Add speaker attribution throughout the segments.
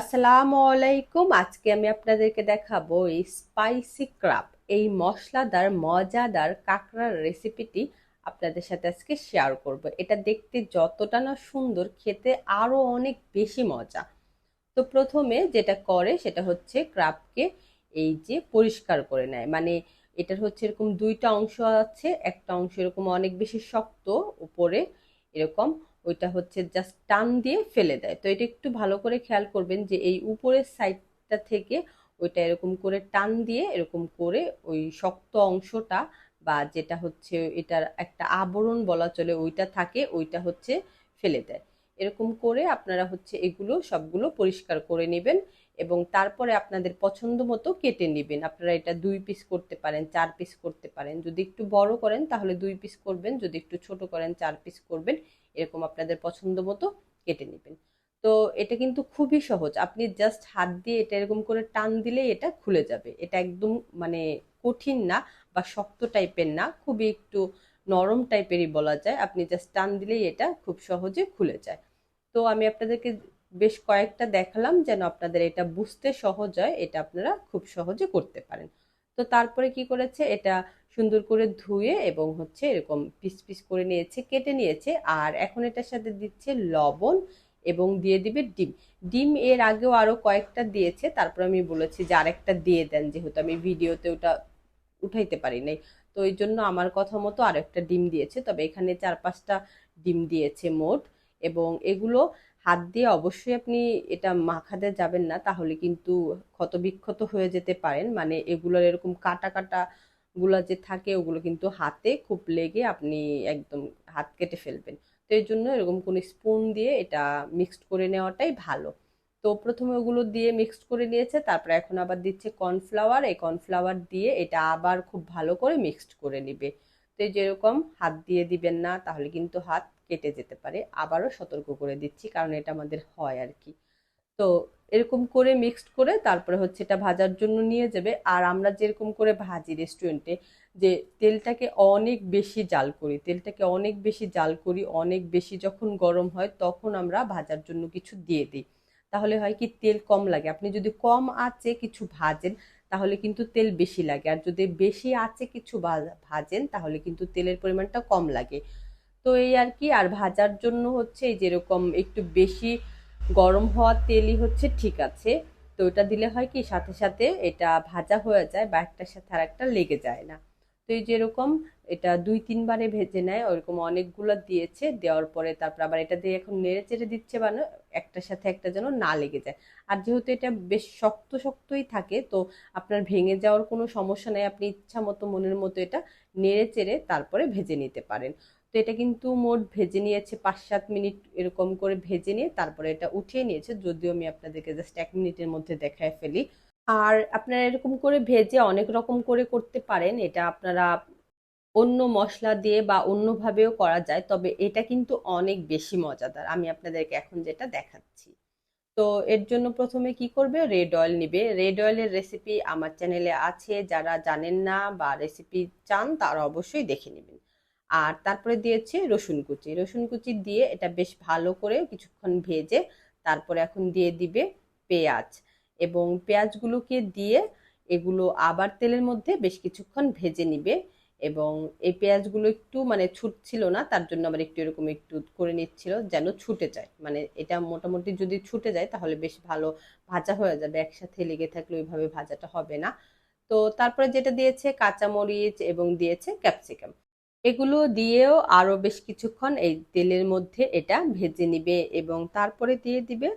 Speaker 1: আসসালামু আলাইকুম। আজকে আমি আপনাদেরকে দেখাবো এই স্পাইসি ক্রাব এই মশলাদার, মজাদার কাঁকড়ার রেসিপিটি আপনাদের সাথে আজকে শেয়ার করব। এটা দেখতে যতটা না সুন্দর, খেতে আরও অনেক বেশি মজা। তো প্রথমে যেটা করে, সেটা হচ্ছে ক্রাবকে এই যে পরিষ্কার করে নেয়। মানে এটার হচ্ছে এরকম দুইটা অংশ আছে, একটা অংশ এরকম অনেক বেশি শক্ত, উপরে এরকম ওইটা হচ্ছে জাস্ট টান দিয়ে ফেলে দেয়। তো এটা একটু ভালো করে খেয়াল করবেন যে এই উপরের সাইডটা থেকে ওইটা এরকম করে টান দিয়ে এরকম করে ওই শক্ত অংশটা বা যেটা হচ্ছে এটার একটা আবরণ বলা চলে ওইটা থাকে, ওইটা হচ্ছে ফেলে দেয়। এরকম করে আপনারা হচ্ছে এগুলো সবগুলো পরিষ্কার করে নেবেন। এবং তারপরে আপনাদের পছন্দ মতো কেটে নেবেন। আপনারা এটা দুই পিস করতে পারেন, চার পিস করতে পারেন। যদি একটু বড় করেন, তাহলে দুই পিস করবেন। যদি একটু ছোট করেন, চার পিস করবেন। এরকম আপনাদের পছন্দ মতো কেটে নেবেন। তো এটা কিন্তু খুবই সহজ। আপনি জাস্ট হাত দিয়ে এটা এরকম করে টান দিলেই এটা খুলে যাবে। এটা একদম মানে কঠিন না বা শক্ত টাইপের না, খুবই একটু নরম টাইপেরই বলা যায়। আপনি জাস্ট টান দিলেই এটা খুব সহজে খুলে যায়। তো আমি আপনাদেরকে বেশ কয়েকটা দেখালাম যেন আপনাদের এটা বুঝতে সহজ হয়, এটা আপনারা খুব সহজে করতে পারেন। তো তারপরে কি করেছে? এটা সুন্দর করে ধুয়ে এবং হচ্ছে এরকম পিস পিস করে নিয়েছে, কেটে নিয়েছে আর এখন এটার সাথে দিচ্ছে লবণ এবং দিয়ে দিবে ডিম। ডিম এর আগেও আরও কয়েকটা দিয়েছে, তারপর আমি বলেছি যে আরেকটা দিয়ে দেন, যেহেতু আমি ভিডিওতে ওটা উঠাইতে পারি নাই। তো এই জন্য আমার কথা মতো আরেকটা ডিম দিয়েছে, তবে এখানে চার পাঁচটা ডিম দিয়েছে মোট এবং এগুলো হাত দিয়ে অবশ্যই আপনি এটা মাখাতে যাবেন না, তাহলে কিন্তু ক্ষতবিক্ষত হয়ে যেতে পারেন। মানে এগুলোর এরকম কাটা কাটা গুলা যে থাকে, ওগুলো কিন্তু হাতে খুব লেগে আপনি একদম হাত কেটে ফেলবেন। তো এই জন্য এরকম কোন স্পুন দিয়ে এটা মিক্সড করে নেওয়াটাই ভালো। তো প্রথমে ওগুলো দিয়ে মিক্সড করে নিয়েছে, তারপরে এখন আবার দিচ্ছে কর্নফ্লাওয়ার এই কর্নফ্লাওয়ার দিয়ে এটা আবার খুব ভালো করে মিক্সড করে নিবে। তো যেরকম হাত দিয়ে দিবেন না, তাহলে কিন্তু হাত কেটে যেতে পারে, আবারও সতর্ক করে দিচ্ছি, কারণ এটা আমাদের হয় আর কি। তো এরকম করে মিক্সড করে তারপরে হচ্ছে এটা ভাজার জন্য নিয়ে যাবে। আর আমরা যেরকম করে ভাজি রেস্টুরেন্টে যে তেলটাকে অনেক বেশি জাল করি, তেলটাকে অনেক বেশি জাল করি, অনেক বেশি যখন গরম হয় তখন আমরা ভাজার জন্য কিছু দিয়ে দিই। তাহলে হয় কি তেল কম লাগে। আপনি যদি কম আঁচে কিছু ভাজেন তাহলে কিন্তু তেল বেশি লাগে। আর যদি বেশি আঁচে কিছু ভাজেন তাহলে কিন্তু তেলের পরিমাণটা কম লাগে। তো এই আর কি, আর ভাজার জন্য হচ্ছে এই যেরকম একটু বেশি গরম হওয়া তেলই হচ্ছে ঠিক আছে। তো ওটা দিলে হয় কি, সাথে সাথে এটা ভাজা হয়ে যায় বা একটার সাথে আর একটা লেগে যায় না। তো এই যেরকম এটা দুই তিনবারে ভেজে নেয়, ওরকম অনেকগুলো দিয়েছে, দেওয়ার পরে তারপর আবার এটা দিয়ে এখন নেড়ে চেড়ে দিচ্ছে মানে একটার সাথে একটা যেন না লেগে যায়। আর যেহেতু এটা বেশ শক্ত শক্তই থাকে, তো আপনার ভেঙে যাওয়ার কোনো সমস্যা নেই, আপনি ইচ্ছা মতো মনের মতো এটা নেড়ে চেড়ে তারপরে ভেজে নিতে পারেন। তো এটা কিন্তু মোট ভেজে নিয়েছে পাঁচ সাত মিনিট এরকম করে ভেজে নিয়ে তারপরে এটা উঠিয়ে নিয়েছে। যদিও আমি আপনাদেরকে জাস্ট এক মিনিটের মধ্যে দেখায় ফেলি। আর আপনারা এরকম করে ভেজে অনেক রকম করে করতে পারেন। এটা আপনারা অন্য মশলা দিয়ে বা অন্যভাবেও করা যায়, তবে এটা কিন্তু অনেক বেশি মজাদার। আমি আপনাদেরকে এখন যেটা দেখাচ্ছি। তো এর জন্য প্রথমে কি করবে? রেড অয়েল নিবে। রেড অয়েলের রেসিপি আমার চ্যানেলে আছে। যারা জানেন না বা রেসিপি চান তারা অবশ্যই দেখে নেবেন। আর তারপরে দিয়েছে রসুন কুচি। রসুন কুচি দিয়ে এটা বেশ ভালো করে কিছুক্ষণ ভেজে তারপরে এখন দিয়ে দিবে পেঁয়াজ। এবং পেঁয়াজগুলোকে দিয়ে এগুলো আবার তেলের মধ্যে বেশ কিছুক্ষণ ভেজে নিবে এবং এই পেঁয়াজগুলো একটু মানে ছুটছিল না, তার জন্য আবার একটু এরকম একটু করে নিচ্ছিল যেন ছুটে যায়। মানে এটা মোটামুটি যদি ছুটে যায় তাহলে বেশ ভালো ভাজা হয়ে যাবে, একসাথে লেগে থাকলে ওইভাবে ভাজাটা হবে না। তো তারপরে যেটা দিয়েছে কাঁচামরিচ এবং দিয়েছে ক্যাপসিকাম। এগুলো দিয়েও আরও বেশ কিছুক্ষণ এই তেলের মধ্যে এটা ভেজে নিবে এবং তারপরে দিয়ে দিবে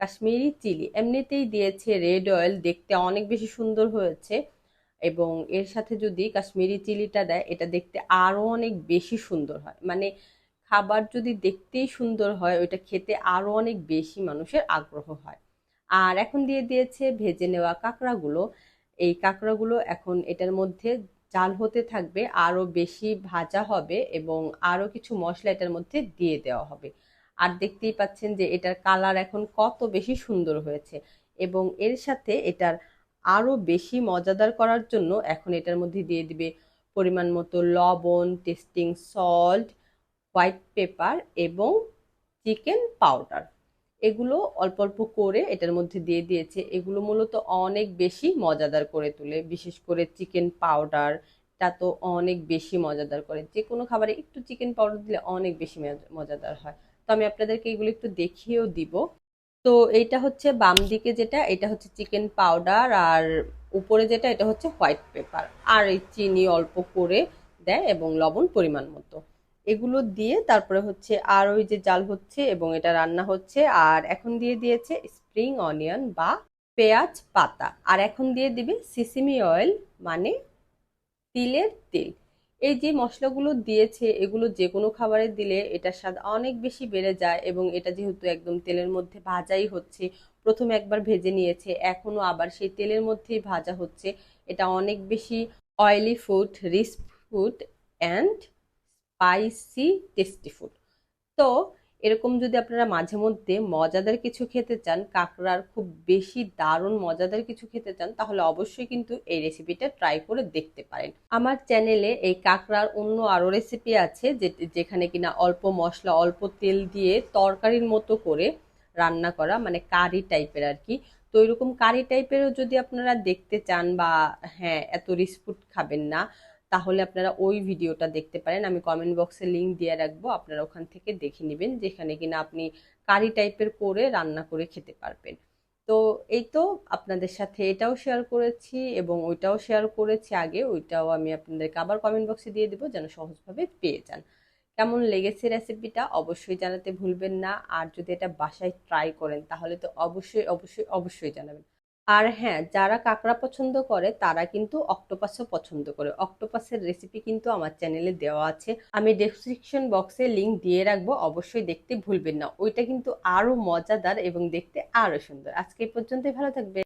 Speaker 1: কাশ্মীরি চিলি। এমনিতেই দিয়েছে রেড অয়েল, দেখতে অনেক বেশি সুন্দর হয়েছে এবং এর সাথে যদি কাশ্মীরি চিলিটা দেয়, এটা দেখতে আরও অনেক বেশি সুন্দর হয়। মানে খাবার যদি দেখতেই সুন্দর হয়, ওইটা খেতে আরও অনেক বেশি মানুষের আগ্রহ হয়। আর এখন দিয়ে দিয়েছে ভেজে নেওয়া কাঁকড়াগুলো। এই কাঁকড়াগুলো এখন এটার মধ্যে জাল হতে থাকবে আরও বেশি ভাজা হবে এবং আরও কিছু মশলা এটার মধ্যে দিয়ে দেওয়া হবে। আর দেখতেই পাচ্ছেন যে এটার কালার এখন কত বেশি সুন্দর হয়েছে এবং এর সাথে এটার আরও বেশি মজাদার করার জন্য এখন এটার মধ্যে দিয়ে দিবে পরিমাণ মতো লবণ টেস্টিং সল্ট হোয়াইট পেপার এবং চিকেন পাউডার এগুলো অল্প অল্প করে এটার মধ্যে দিয়ে দিয়েছে। এগুলো মূলত অনেক বেশি মজাদার করে তোলে। বিশেষ করে চিকেন পাউডার তা তো অনেক বেশি মজাদার করে। যে কোনো খাবারে একটু চিকেন পাউডার দিলে অনেক বেশি মজা- মজাদার হয়। তো আমি আপনাদেরকে এগুলো একটু দেখিয়েও দিব। তো এইটা হচ্ছে বাম দিকে যেটা, এটা হচ্ছে চিকেন পাউডার আর উপরে যেটা, এটা হচ্ছে হোয়াইট পেপার আর এই চিনি অল্প করে দেয় এবং লবণ পরিমাণ মতো। এগুলো দিয়ে তারপরে হচ্ছে আর ওই যে জাল হচ্ছে এবং এটা রান্না হচ্ছে। আর এখন দিয়ে দিয়েছে স্প্রিং অনিয়ন বা পেঁয়াজ পাতা। আর এখন দিয়ে দিবে সিসিমি অয়েল মানে তিলের তেল। এই যে মশলাগুলো দিয়েছে, এগুলো যে কোনো খাবারে দিলে এটার স্বাদ অনেক বেশি বেড়ে যায় এবং এটা যেহেতু একদম তেলের মধ্যে ভাজাই হচ্ছে, প্রথমে একবার ভেজে নিয়েছে এখনও আবার সেই তেলের মধ্যেই ভাজা হচ্ছে। এটা অনেক বেশি oily food rich food and spicy tasty food তো এরকম যদি আপনারা মাঝে মধ্যে মজাদার কিছু খেতে চান, কাঁকড়ার খুব বেশি দারুণ মজাদার কিছু খেতে চান, তাহলে অবশ্যই কিন্তু এই রেসিপিটা ট্রাই করে দেখতে পারেন। আমার চ্যানেলে এই কাঁকড়ার অন্য আরও রেসিপি আছে, যে- যেখানে কিনা অল্প মশলা, অল্প তেল দিয়ে তরকারির মতো করে রান্না করা মানে কারি টাইপের আর কি। তো এরকম কারি টাইপেরও যদি আপনারা দেখতে চান বা হ্যাঁ এত ফুড খাবেন না তাহলে আপনারা ওই ভিডিওটা দেখতে পারেন। আমি কমেন্ট বক্সে লিঙ্ক দিয়ে রাখব, আপনারা ওখান থেকে দেখে নেবেন যেখানে কিনা আপনি কারি টাইপের করে রান্না করে খেতে পারবেন। তো এই তো আপনাদের সাথে এটাও শেয়ার করেছি এবং ওইটাও শেয়ার করেছি আগে, ওইটাও আমি আপনাদেরকে আবার কমেন্ট বক্সে দিয়ে দেবো যেন সহজভাবে পেয়ে যান। কেমন লেগেছে রেসিপিটা অবশ্যই জানাতে ভুলবেন না। আর যদি এটা বাসায় ট্রাই করেন, তাহলে তো অবশ্যই অবশ্যই অবশ্যই জানাবেন। আর হ্যাঁ যারা কাঁকড়া পছন্দ করে, তারা কিন্তু অক্টোপাসও পছন্দ করে। অক্টোপাসের রেসিপি কিন্তু আমার চ্যানেলে দেওয়া আছে। আমি ডেসক্রিপশন বক্সে লিঙ্ক দিয়ে রাখব, অবশ্যই দেখতে ভুলবেন না। ওইটা কিন্তু আরও মজাদার এবং দেখতে আরও সুন্দর। আজকে এই পর্যন্তই, ভালো থাকবে